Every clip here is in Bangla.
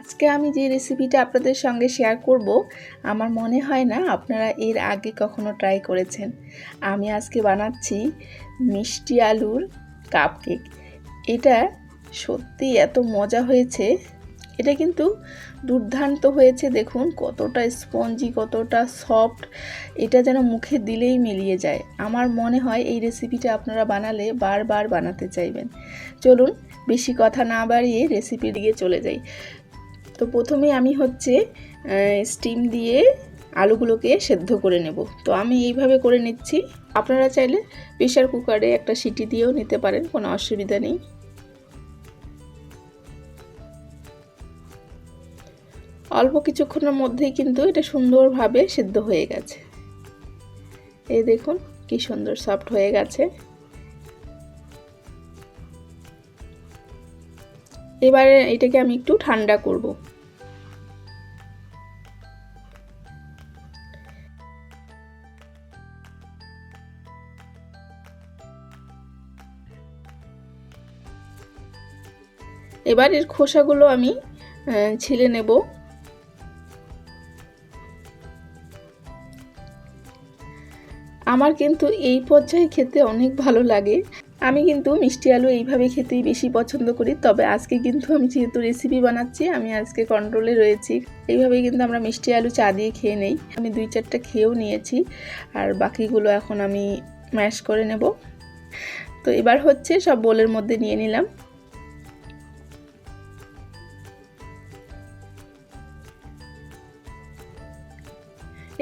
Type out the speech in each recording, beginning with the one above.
আজকে আমি যে রেসিপিটা আপনাদের সঙ্গে শেয়ার করব, আমার মনে হয় না আপনারা এর আগে কখনো ট্রাই করেছেন। আমি আজকে বানাচ্ছি মিষ্টি আলুর কাপকেক এটা সত্যি এত মজা হয়েছে। এটা কিন্তু দুর্দান্ত হয়েছে, দেখুন কতটা স্পঞ্জি কতটা সফট এটা যেন মুখে দিলেই মিলিয়ে যায়। আমার মনে হয় এই রেসিপিটা আপনারা বানালে বারবার বানাতে চাইবেন। চলুন বেশি কথা না বাড়িয়ে রেসিপির দিকে চলে যাই। তো প্রথমে আমি হচ্ছে স্টিম দিয়ে আলুগুলোকে সেদ্ধ করে নেব। তো আমি এইভাবে করে নিচ্ছি। আপনারা চাইলে প্রেশার কুকারে একটা সিটি দিয়েও নিতে পারেন, কোনো অসুবিধা নেই। অল্প কিছুক্ষণের মধ্যেই কিন্তু এটা সুন্দরভাবে সেদ্ধ হয়ে গেছে। এই দেখুন, কি সুন্দর সফট হয়ে গেছে। এবারে এটাকে আমি একটু ঠান্ডা করব। এবার এর খোসাগুলো আমি ছিলে নেব। আমার কিন্তু এই পর্যায়ে খেতে অনেক ভালো লাগে। আমি কিন্তু মিষ্টি আলু এইভাবে খেতেই বেশি পছন্দ করি, তবে আজকে কিন্তু আমি যেহেতু রেসিপি বানাচ্ছি, আমি আজকে কন্ট্রোলে রয়েছি। এইভাবেই কিন্তু আমরা মিষ্টি আলু চা দিয়ে খেয়ে নেই। আমি দুই চারটা খেয়েও নিয়েছি, আর বাকিগুলো এখন আমি ম্যাশ করে নেব। তো এবার হচ্ছে সব বোলের মধ্যে নিয়ে নিলাম।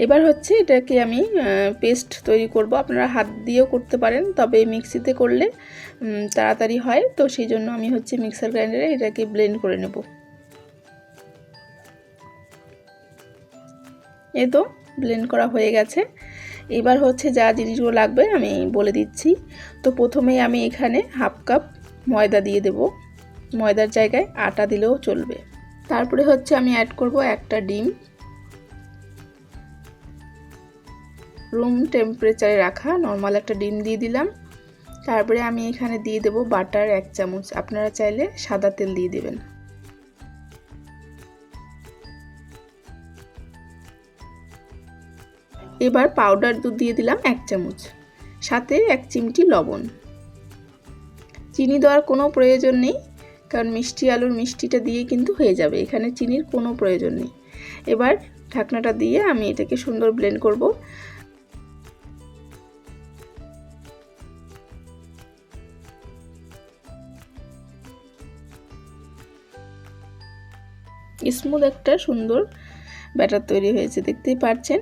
এবার হচ্ছে এটাকে আমি পেস্ট তৈরি করব। আপনারা হাত দিয়েও করতে পারেন, তবে মিক্সিতে করলে তাড়াতাড়ি হয়। তো সেই জন্য আমি হচ্ছে মিক্সার গ্রাইন্ডারে এটাকে ব্লেন্ড করে নেব। এ তো ব্লেন্ড করা হয়ে গেছে। এবার হচ্ছে যা জিনিসগুলো লাগবে আমি বলে দিচ্ছি। তো প্রথমেই আমি এখানে হাফ কাপ ময়দা দিয়ে দেব। ময়দার জায়গায় আটা দিলেও চলবে। তারপরে হচ্ছে আমি অ্যাড করব একটা ডিম। রুম টেম্পারেচারে রাখা নর্মাল একটা ডিম দিয়ে দিলাম। তারপরে আমি এখানে দিয়ে দেব বাটার এক চামচ। আপনারা চাইলে সাদা তেল দিয়ে দেবেন। এবার পাউডার দুধ দিয়ে দিলাম এক চামচ। সাথে এক চিমটি লবণ। চিনি দেওয়ার কোনো প্রয়োজন নেই, কারণ মিষ্টি আলুর মিষ্টিটা দিয়ে কিন্তু হয়ে যাবে। এখানে চিনির কোনো প্রয়োজন নেই। এবার ঢাকনাটা দিয়ে আমি এটাকে সুন্দর ব্লেন্ড করব। স্মুথ একটা সুন্দর ব্যাটার তৈরি হয়েছে, দেখতেই পাচ্ছেন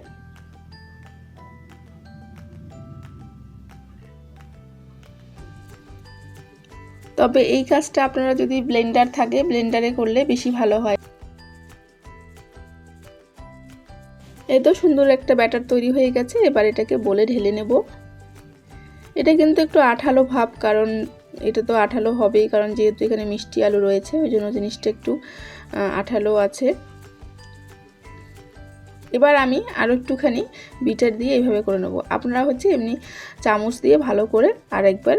তবে এই কাজটা আপনারা যদি ব্লেন্ডার থাকে, ব্লেন্ডারে করলে বেশি ভালো হয়। এই তো সুন্দর একটা ব্যাটার তৈরি হয়ে গেছে, এবার এটাকে বলে ঢেলে নেব। এটা কিন্তু একটু আঠালো ভাব, কারণ এটা তো আঠালো হবেই, কারণ যেহেতু এখানে মিষ্টি আলু রয়েছে, ওই জন্য জিনিসটা একটু আঠালো আছে। এবার আমি আরও একটুখানি বিটার দিয়ে এইভাবে করে নেব। আপনারা হচ্ছে এমনি চামচ দিয়ে ভালো করে আর একবার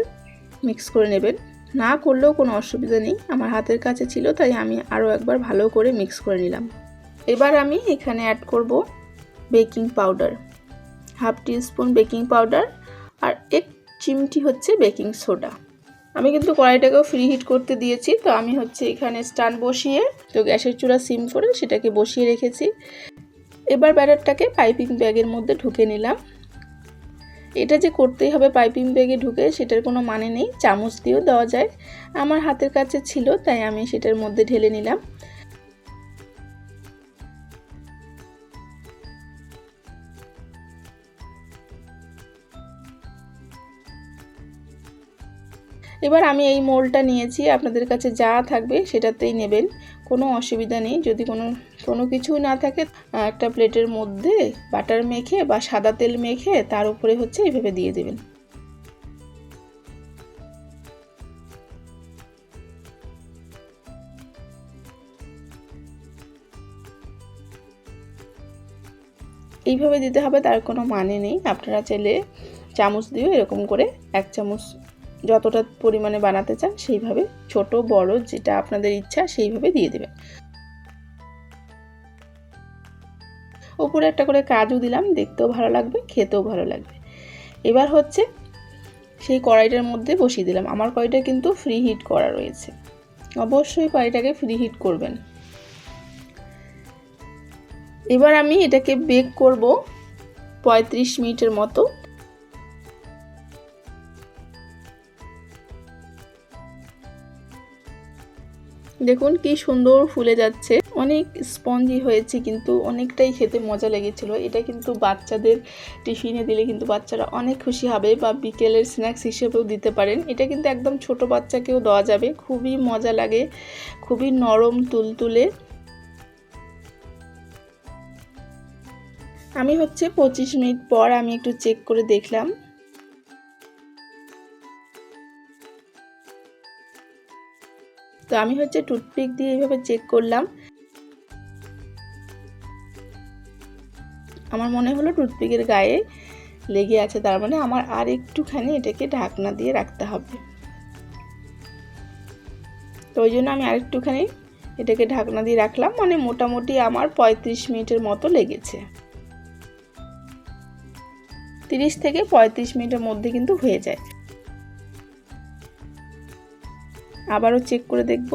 মিক্স করে নেবেন। না করলেও কোনো অসুবিধা নেই, আমার হাতের কাছে ছিল, তাই আমি আরও একবার ভালো করে মিক্স করে নিলাম। এবার আমি এখানে অ্যাড করব baking powder half teaspoon baking powder আর এক চিমটি হচ্ছে বেকিং সোডা আমি কিন্তু কড়াইটাকেও ফ্রি হিট করতে দিয়েছি। তো আমি হচ্ছে এখানে স্টান বসিয়ে, তো গ্যাসের চূড়া সিম করে সেটাকে বসিয়ে রেখেছি। এবার ব্যাটারটাকে পাইপিং ব্যাগের মধ্যে ঢুকে নিলাম। এটা যে করতেই হবে পাইপিং ব্যাগে ঢুকে, সেটার কোনো মানে নেই। চামচ দিয়েও দেওয়া যায়। আমার হাতের কাছে ছিল, তাই আমি সেটার মধ্যে ঢেলে নিলাম। এবার আমি এই মোলটা নিয়েছি, আপনাদের কাছে যা থাকবে সেটাতেই নেবেন, কোনো অসুবিধা নেই, যদি কোনো কোনো কিছু না থাকে একটা প্লেটের মধ্যে বাটার মেখে বা সাদা তেল মেখে তার উপরে হচ্ছে এইভাবে দিয়ে দেবেন। এইভাবে দিতে হবে, তার কোনো মানে নেই, আপনারা চাইলে চামচ দিয়েও এরকম করে এক চামচ যতটা পরিমাণে বানাতে চান, সেইভাবে ছোট, বড় যেটা আপনাদের ইচ্ছা, সেইভাবে দিয়ে দেবেন। ওপরে একটা করে কাজু দিলাম, দেখতেও ভালো লাগবে, খেতেও ভালো লাগবে। এবার হচ্ছে সেই কড়াইটার মধ্যে বসিয়ে দিলাম। আমার কড়াইটা কিন্তু ফ্রি হিট করা রয়েছে। অবশ্যই কড়াইটাকে ফ্রি হিট করবেন। এবার আমি এটাকে বেক করব পঁয়ত্রিশ মিনিটের মতো। দেখুন কি সুন্দর ফুলে যাচ্ছে। অনেক স্পঞ্জি হয়েছে কিন্তু অনেকটাই খেতে মজা লেগেছিল। এটা কিন্তু বাচ্চাদের টিফিনে দিলে কিন্তু বাচ্চারা অনেক খুশি হবে বা বিকেলের স্ন্যাক্স হিসেবেও দিতে পারেন। এটা কিন্তু একদম ছোট বাচ্চাকেও দেওয়া যাবে। খুবই মজা লাগে, খুবই নরম তুলতুলে। আমি হচ্ছে পঁচিশ মিনিট পর আমি একটু চেক করে দেখলাম। তো আমি হচ্ছে টুথপিক দিয়ে এইভাবে চেক করলাম। আমার মনে হলো টুথপিকের গায়ে লেগে আছে, তার মানে আমার আর একটুখানি এটাকে ঢাকনা দিয়ে রাখতে হবে। তো ওই জন্য আমি আরেকটুখানি এটাকে ঢাকনা দিয়ে রাখলাম মানে মোটামুটি আমার পঁয়ত্রিশ মিনিটের মতো লেগেছে। তিরিশ থেকে পঁয়ত্রিশ মিনিটের মধ্যে কিন্তু হয়ে যায়। আবারও চেক করে দেখব।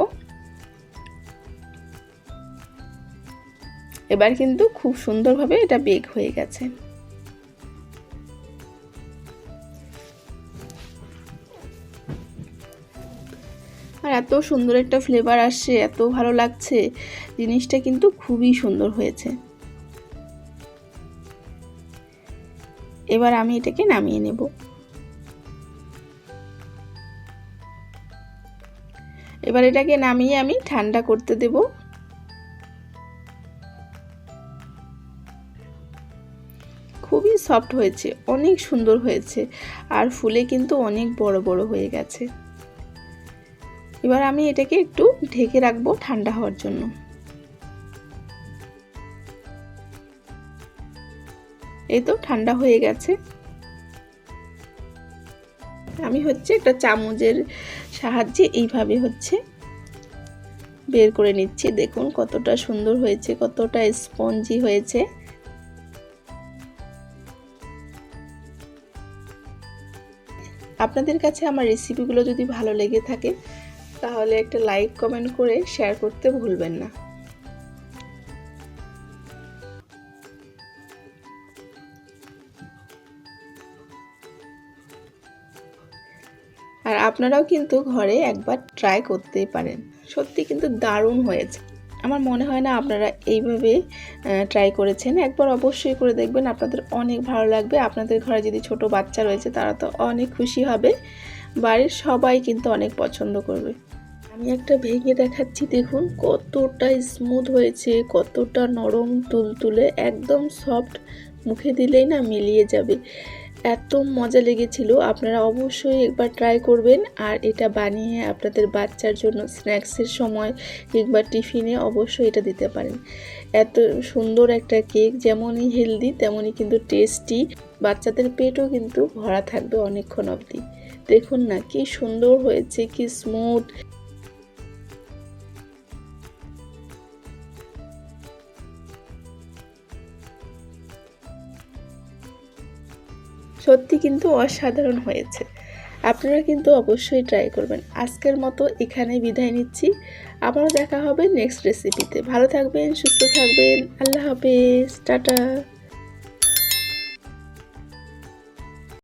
এবার কিন্তু খুব সুন্দরভাবে এটা বেক হয়ে গেছে। আর এত সুন্দর একটা ফ্লেভার আসছে, এত ভালো লাগছে, জিনিসটা কিন্তু খুবই সুন্দর হয়েছে। এবার আমি এটাকে নামিয়ে নেব। এবার এটাকে নামিয়ে আমি ঠান্ডা করতে দেব। খুবই সফট হয়েছে, অনেক সুন্দর হয়েছে, আর ফুলে কিন্তু অনেক বড় বড় হয়ে গেছে। এবার আমি এটাকে একটু ঢেকে রাখব ঠান্ডা হওয়ার জন্য। এই তো ঠান্ডা হয়ে গেছে। আমি হচ্ছে একটা চামচের সাহায্যে এইভাবে হচ্ছে বের করে নিচ্ছি। দেখুন কতটা সুন্দর হয়েছে, কতটা স্পঞ্জি হয়েছে। আপনাদের কাছে আমার রেসিপিগুলো যদি ভালো লেগে থাকে, তাহলে একটা লাইক কমেন্ট করে শেয়ার করতে ভুলবেন না। আর আপনারাও কিন্তু ঘরে একবার ট্রাই করতেই পারেন। সত্যি কিন্তু দারুণ হয়েছে। আমার মনে হয় না আপনারা এইভাবে ট্রাই করেছেন। একবার অবশ্যই করে দেখবেন, আপনাদের অনেক ভালো লাগবে। আপনাদের ঘরে যদি ছোট বাচ্চা রয়েছে, তারা তো অনেক খুশি হবে। বাড়ির সবাই কিন্তু অনেক পছন্দ করবে। আমি একটা ভেঙে দেখাচ্ছি, দেখুন কতটা স্মুথ হয়েছে, কতটা নরম, তুলতুলে, একদম সফট মুখে দিলেই না মিলিয়ে যাবে। এত মজা লেগেছিল, আপনারা অবশ্যই একবার ট্রাই করবেন। আর এটা বানিয়ে আপনাদের বাচ্চার জন্য স্ন্যাক্সের সময় কিংবা টিফিনে অবশ্যই এটা দিতে পারেন। এত সুন্দর একটা কেক যেমনই হেলদি তেমনই কিন্তু টেস্টি বাচ্চাদের পেটও কিন্তু ভরা থাকবে অনেকক্ষণ অবধি। দেখুন না, কি সুন্দর হয়েছে, কি স্মুথ সত্যি কিন্তু অসাধারণ হয়েছে। আপনারা কিন্তু অবশ্যই ট্রাই করবেন। আজকের মতো এখানে বিদায় নিচ্ছি। আবারও দেখা হবে নেক্সট রেসিপিতে ভালো থাকবেন, সুস্থ থাকবেন। আল্লাহ হাফেজ। টাটা।